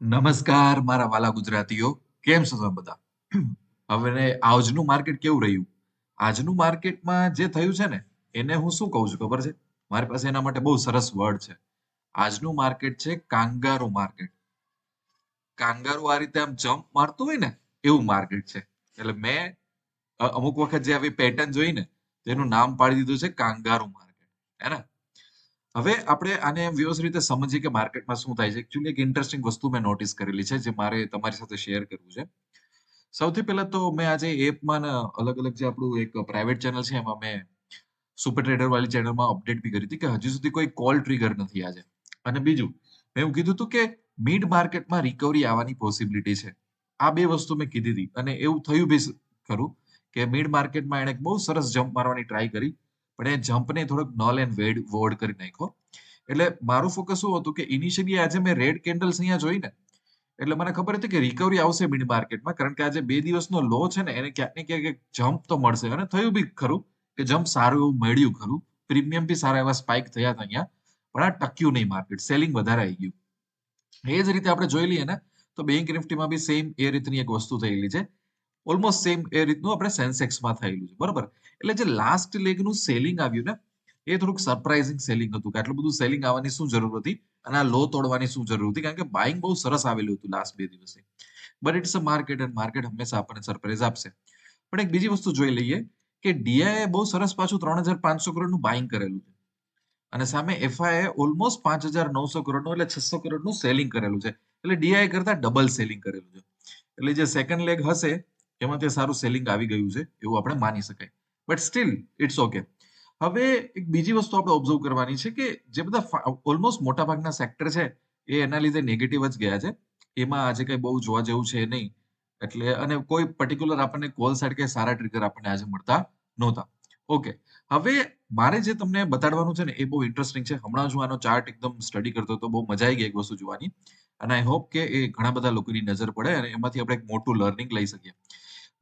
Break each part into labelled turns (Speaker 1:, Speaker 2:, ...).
Speaker 1: નમસ્કાર, મારા વાલા ગુજરાતીઓ. કેમ છો તમે બધા? હવે આજનું માર્કેટ કેવું રહ્યું? આજનું માર્કેટમાં જે થયું છે ને, એને હું શું કહું છું ખબર છે? મારી પાસે એના માટે બહુ સરસ વર્ડ છે. આજનું માર્કેટ છે કાંગારો માર્કેટ. કાંગારો આ રીતે આમ જમ્પ મારતું હોય ને, એવું માર્કેટ છે. એટલે મેં અમુક વખત જે આવી પેટર્ન જોઈ ને, તેનું નામ પાડી દીધું છે કાંગારો માર્કેટ. હે ને? હવે આપણે આને વ્યવસ્થિત રીતે સમજીએ કે માર્કેટમાં શું થાય છે. એકચ્યુઅલી એક ઇન્ટરેસ્ટિંગ વસ્તુ મેં નોટિસ કરેલી છે, જે મારે તમારી સાથે શેર કરવું છે. સૌથી પહેલા તો મેં આજે એપમાં અલગ અલગ જે આપણું એક પ્રાઇવેટ ચેનલ છે, એમાં મેં સુપર ટ્રેડર વાળી ચેનલમાં અપડેટ બી કરી હતી કે હજી સુધી કોઈ કોલ ટ્રિગર નથી આજે. અને બીજું, મેં એવું કીધું હતું કે મિડ માર્કેટમાં રિકવરી આવવાની પોસિબિલિટી છે. આ બે વસ્તુ મેં કીધી હતી. અને એવું થયું બી ખરું કે મિડ માર્કેટમાં એણે બહુ સરસ જમ્પ મારવાની ટ્રાય કરી. પણ એ જમ્પને થોડોક નલ એન્ડ વેડ વોર્ડ કરી નાખ્યો. એટલે મારું ફોકસ શું હતું કે ઇનિશિયલી આજે મેં રેડ કેન્ડલ્સ અહીંયા જોઈ ને, એટલે મને ખબર હતી કે રિકવરી આવશે મિડ માર્કેટમાં કારણ કે આજે બે દિવસનો લો છે ને, એને ક્યાંક ને ક્યાંક એક જમ્પ તો મળશે. અને થયું બી ખરું કે જમ્પ સારું એવું મળ્યું ખરું. પ્રીમિયમ બી સારા એવા સ્પાઇક થયા હતા અહીંયા, પણ આ ટક્યું નહીં માર્કેટ સેલિંગ વધારે આવી ગયું. એ જ રીતે આપણે જોઈ લઈએ ને, તો બેંક નિફ્ટીમાં બી સેમ એ રીતની એક વસ્તુ થયેલી છે. ઓલમોસ્ટ સેમ એ રીતનું આપણે સેન્સેક્સમાં થયેલું છે. બરાબર? એટલે જે લાસ્ટ લેગનું સેલિંગ આવ્યું ને, એ થોડુંક સરપ્રાઇઝિંગ સેલિંગ હતું કે આટલું બધું સેલિંગ આવવાની શું જરૂર હતી અને આ લો તોડવાની શું જરૂર હતી? કારણ કે બાઇંગ બહુ સરસ આવેલું હતું લાસ્ટ બે દિવસે. But it's a market and market હંમેશા આપણને સરપ્રાઇઝ આપશે. પણ એક બીજી વસ્તુ જોઈ લઈએ કે ડીઆઈએ બહુ સરસ પાછું ત્રણ હજાર પાંચસો કરોડનું બાઇંગ કરેલું છે. અને સામે એફઆઈએ ઓલમોસ્ટ પાંચ હજાર નવસો કરોડનું એટલે છસો કરોડનું સેલિંગ કરેલું છે. એટલે ડીઆઈ કરતા ડબલ સેલિંગ કરેલું છે. એટલે જે સેકન્ડ લેગ હશે એમાં તે સારું સેલિંગ આવી ગયું છે, એવું આપણે માની શકાય. બટ સ્ટીલ ઇટ્સ ઓકે હવે એક બીજી વસ્તુ આપણે ઓબ્ઝર્વ કરવાની છે કે જે બધા ઓલમોસ્ટ મોટા ભાગના સેક્ટર છે, એ એના લીધે નેગેટિવ જ ગયા છે. એમાં આજે કઈ બહુ જોવા જેવું છે નહીં. એટલે, અને કોઈ પર્ટિક્યુલર આપણને કોલ સાઇડ કે સારા ટ્રિગર આપણને આજે મળતા નહોતા. ઓકે હવે મારે જે તમને બતાડવાનું છે ને, એ બહુ ઇન્ટરેસ્ટિંગ છે. હમણાં જ હું આનો ચાર્ટ એકદમ સ્ટડી કરતો હતો, બહુ મજા આવી ગઈ એક વસ્તુ જોવાની. અને આઈ હોપ કે એ ઘણા બધા લોકોની નજર પડે અને એમાંથી આપણે એક મોટું લર્નિંગ લઈ શકીએ.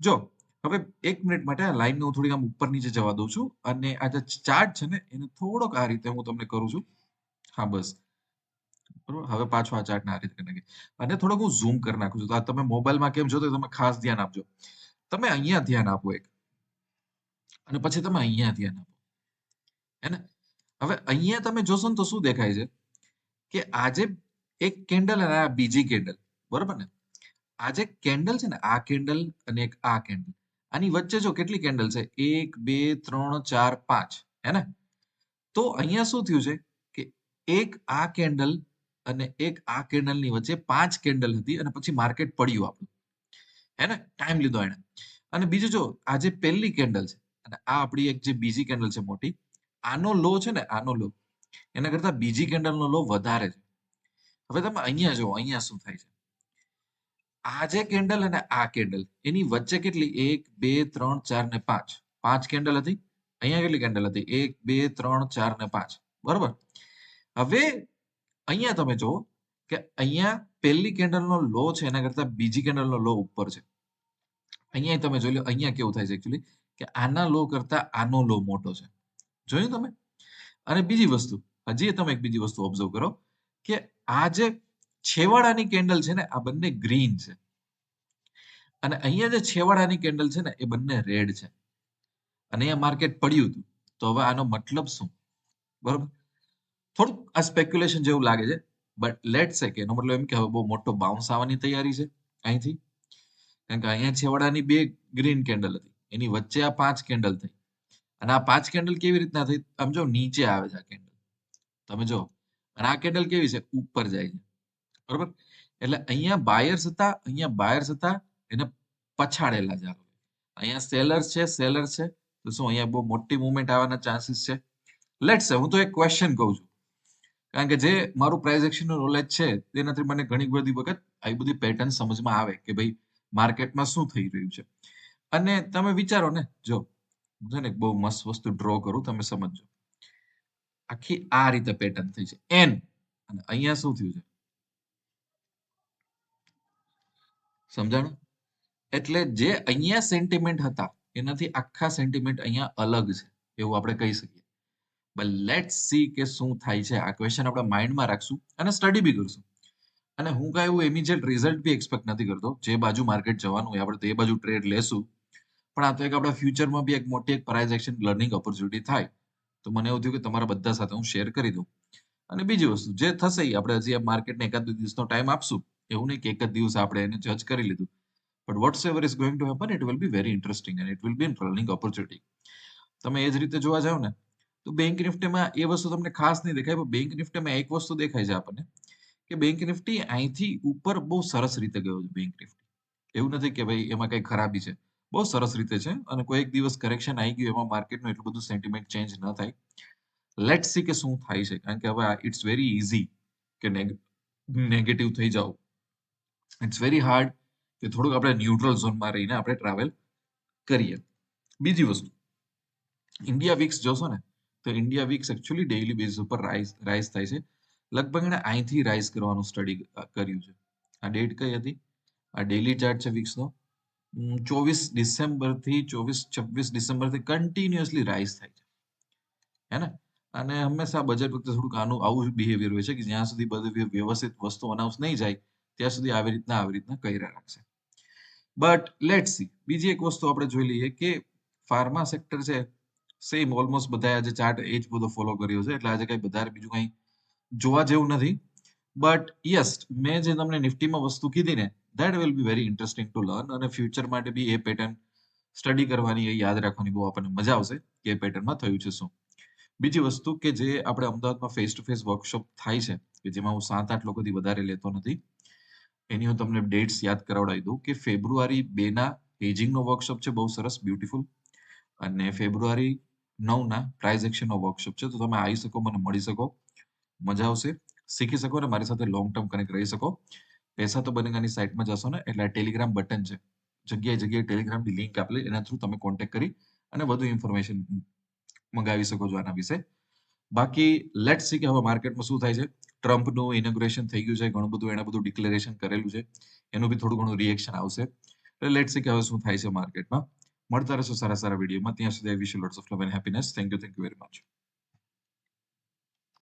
Speaker 1: જો, હવે એક મિનિટ માટે આ લાઈનને હું થોડીક આમ ઉપર નીચે જવા દઉં છું અને આ જે ચાર્ટ છે ને, એને થોડોક આ રીતે હું તમને કરું છું. હા, બસ. બરોબર? હવે પાછો આ ચાર્ટને આ રીતે નાખીએ. અને થોડોક હું ઝૂમ કરી નાખું છું. તો આ તમે મોબાઈલમાં કેમ જોતો તમે ખાસ ધ્યાન આપજો. તમે અહીંયા ધ્યાન આપો એક. અને પછી તમે અહીંયા ધ્યાન આપો. હે હવે અહીંયા તમે જોશો ને તો શું દેખાય છે? કે આજે એક કેન્ડલ અને આ બીજી કેન્ડલ બરોબર ને? આ જે કેન્ડલ છે ને, આ કેન્ડલ અને એક આ કેન્ડલ, આની વચ્ચે જો કેટલી કેન્ડલ છે? એક, બે, ત્રણ, ચાર, પાંચ, હે ને? તો અહીંયા શું થયું છે કે એક આ કેન્ડલ અને એક આ કેન્ડલની વચ્ચે પાંચ કેન્ડલ હતી અને પછી માર્કેટ પડ્યું આપણું, હે ને? ટાઈમ લીધો એને અને બીજું જો, આ જે પહેલી કેન્ડલ છે, અને આ આપણી એક જે બીજી કેન્ડલ છે મોટી, આનો લો છે ને, આનો લો, એના કરતા બીજી કેન્ડલનો લો વધારે છે. હવે તમે અહીંયા જુઓ, અહીંયા શું થાય છે? આ જે કેન્ડલ અને આ કેન્ડલ. એની વચ્ચે કેટલી? એક, બે, ત્રણ, ચાર ને પાંચ. પાંચ કેન્ડલ હતી. અહીંયા કેટલી કેન્ડલ હતી? એક, બે, ત્રણ, ચાર ને પાંચ. બરોબર? હવે અહીંયા તમે જુઓ કે અહીંયા પહેલી કેન્ડલનો લો છે, એના કરતા બીજી કેન્ડલનો લો ઉપર છે. અહીંયા તમે જોઈ લો, અહીંયા કેવું થાય છે એકચ્યુઅલી કે આના લો કરતા આનો લો મોટો છે. જોયું તમે? અને બીજી વસ્તુ, હજી તમે એક બીજી વસ્તુ ઓબ્ઝર્વ કરો કે આ જે છેવાડાની કેન્ડલ છે ને, આ બંને ગ્રીન છે. અને અહીંયા જે છેવાડાની કેન્ડલ છે ને, એ બંને રેડ છે. અને અહીંયા માર્કેટ પડ્યું હતું. તો હવે આનો મતલબ શું? બરોબર? થોડુંક આ સ્પેક્યુલેશન જેવું લાગે છે. બટ લેટ સે કે એનો મતલબ એમ કે હવે બહુ મોટો બાઉન્સ આવવાની તૈયારી છે અહીંથી. કારણ કે અહીંયા છેવાડાની બે ગ્રીન કેન્ડલ હતી. એની વચ્ચે આ પાંચ કેન્ડલ થઈ. અને આ પાંચ કેન્ડલ કેવી રીતના થઈ? આમ જો નીચે આવે છે આ કેન્ડલ. તમે જો, અને આ કેન્ડલ કેવી છે? ઉપર જાય છે. બરોબર? એટલે અહીંયા બાયર્સ હતા, અહીંયા બાયર્સ હતા, એને પછાડેલા છે અહીંયા સેલર્સ છે સેલર છે, તો શું અહીંયા બહુ મોટી મુવમેન્ટ આવવાના ચાન્સીસ છે? લેટ સે હું તો એક ક્વેશ્ચન કહું છું. કારણ કે જે મારું પ્રાઇઝ એક્શન નોલેજ છે, તેનાથી મને ઘણી બધી વખત આવી બધી પેટર્ન સમજમાં આવે કે ભાઈ માર્કેટમાં શું થઈ રહ્યું છે? અને તમે વિચારો ને, જો છે ને બહુ મસ્ત વસ્તુ ડ્રો કરું, તમે સમજજો. આખી આ રીતે પેટર્ન થઈ છે. એન અને અહીંયા શું થયું છે? સમજાણું? એટલે જે અહીંયા સેન્ટિમેન્ટ હતા, એનાથી આખા સેન્ટિમેન્ટ અહીંયા અલગ છે, એવું આપણે કહી શકીએ. બટ લેટ સી કે શું થાય છે. આ ક્વેશ્ચન આપણે માઇન્ડમાં રાખશું અને સ્ટડી બી કરશું. અને હું કાંઈ એવું ઇમિડિયેટ રિઝલ્ટ બી એક્સપેક્ટ નથી કરતો. જે બાજુ માર્કેટ જવાનું હોય, આપણે તે બાજુ ટ્રેડ લેશું. પણ આ તો એક આપણા ફ્યુચરમાં બી એક મોટી એક પ્રાઇઝ એક્શન લર્નિંગ ઓપોર્ચ્યુનિટી થાય. તો મને એવું થયું કે તમારા બધા સાથે હું શેર કરી દઉં. અને બીજી વસ્તુ, જે થશે એ આપણે હજી આ માર્કેટને એકાદ દિવસનો ટાઈમ આપશું. એવું નહીં કે એક જ દિવસ આપણે એને જજ કરી લીધું. But what's ever is going to happen it will be very interesting and it will be running opportunity તમે એ જ રીતે જોવા જાવ ને, તો બેંક નિફ્ટીમાં એ વસ્તુ તમને ખાસ નહીં દેખાય, પણ બેંક નિફ્ટીમાં એક વસ્તુ દેખાય છે આપણને, કે બેંક નિફ્ટી અહીંથી ઉપર બહુ સરસ રીતે ગયો છે બેંક નિફ્ટી એવું નથી કે ભાઈ એમાં કઈ ખરાબી છે. બહુ સરસ રીતે છે અને કોઈ એક દિવસ કરેક્શન આવી ગયું, એમાં માર્કેટનું એટલું બધું સેન્ટિમેન્ટ ચેન્જ ન થાય. લેટ સી કે શું થાય છે, કારણ કે હવે ઇટ્સ વેરી ઇઝી કે નેગેટિવ થઈ જાવ ઇટ્સ વેરી હાર્ડ કે થોડુંક આપણે ન્યુટ્રલ ઝોનમાં રહીને આપણે ટ્રાવેલ કરીએ. બીજી વસ્તુ ઇન્ડિયા વીક્સ જોશો ને, તો India weeks actually daily base ઉપર રાઇઝ રાઇઝ થાય છે. લગભગ એણે અહીંથી રાઇઝ કરવાનું સ્ટડી કર્યું છે. આ ડેટ કઈ હતી? આ ડેઇલી ચાર્ટ છે વીક્સનો ચોવીસ ડિસેમ્બરથી ચોવીસ, છવ્વીસ ડિસેમ્બરથી કન્ટિન્યુઅસલી રાઇઝ થાય છે. હે ને? અને હંમેશા બજેટ વખતે થોડુંક આનું, આવું બિહેવિયર હોય છે કે જ્યાં સુધી બધું વ્યવસ્થિત વસ્તુ અનાઉન્સ નહીં જાય ત્યાં સુધી આવી રીતના આવી રીતના કર્યા રાખશે. બટ લેટ સી બીજી એક વસ્તુ આપણે જોઈ લઈએ કે ફાર્મા સેક્ટર છે સેમ ઓલમોસ્ટ બધા આજે ચાર્ટ એ જ બધો ફોલો કર્યો છે. એટલે આજે કઈ વધારે બીજું કઈ જોવા જેવું નથી. બટ યસ મેં જે તમને નિફ્ટીમાં વસ્તુ કીધી ને that will be very interesting to learn અને ફ્યુચર માટે બી એ પેટર્ન સ્ટડી કરવાની એ યાદ રાખવાની બહુ આપણને મજા આવશે કે એ પેટર્નમાં થયું છે શું. બીજી વસ્તુ કે જે આપણે અમદાવાદમાં ફેસ ટુ ફેસ વર્કશોપ થાય છે, કે જેમાં હું સાત આઠ લોકોથી વધારે લેતો નથી એની હું તમને ડેટ્સ યાદ કરાવડાવી દઉં કે ફેબ્રુઆરી બે ના હેજિંગનો વર્કશોપ છે, બહુ સરસ બ્યુટીફુલ અને ફેબ્રુઆરી નવ ના પ્રાઇઝ એક્શનનો વર્કશોપ છે, તો તમે આવી શકો, મને મળી શકો. મજા આવશે. શીખી શકો અને મારી સાથે લોંગ ટર્મ કનેક્ટ રહી શકો. પૈસા તો બનેગાની સાઇટમાં જશો ને, એટલે ટેલિગ્રામ બટન છે. જગ્યાએ જગ્યાએ ટેલિગ્રામની લિંક આપેલી એના થ્રુ તમે કોન્ટેક્ટ કરી અને વધુ ઇન્ફોર્મેશન મંગાવી શકો છો આના વિશે. બાકી લેટ સી કે હવે માર્કેટમાં શું થાય છે. ટ્રમ્પનું ઇનોગ્રેશન થઈ ગયું છે, ઘણું બધું એને બધું ડિક્લેરેશન કરેલું છે. એનું બી થોડું ઘણું રિએક્શન આવશે. એટલે લેટ સી કે હવે શું થાય છે માર્કેટમાં મળતા રહેશો સારા સારા વિડીયોમાં ત્યાં સુધી wish lots of love and happiness thank you thank you very much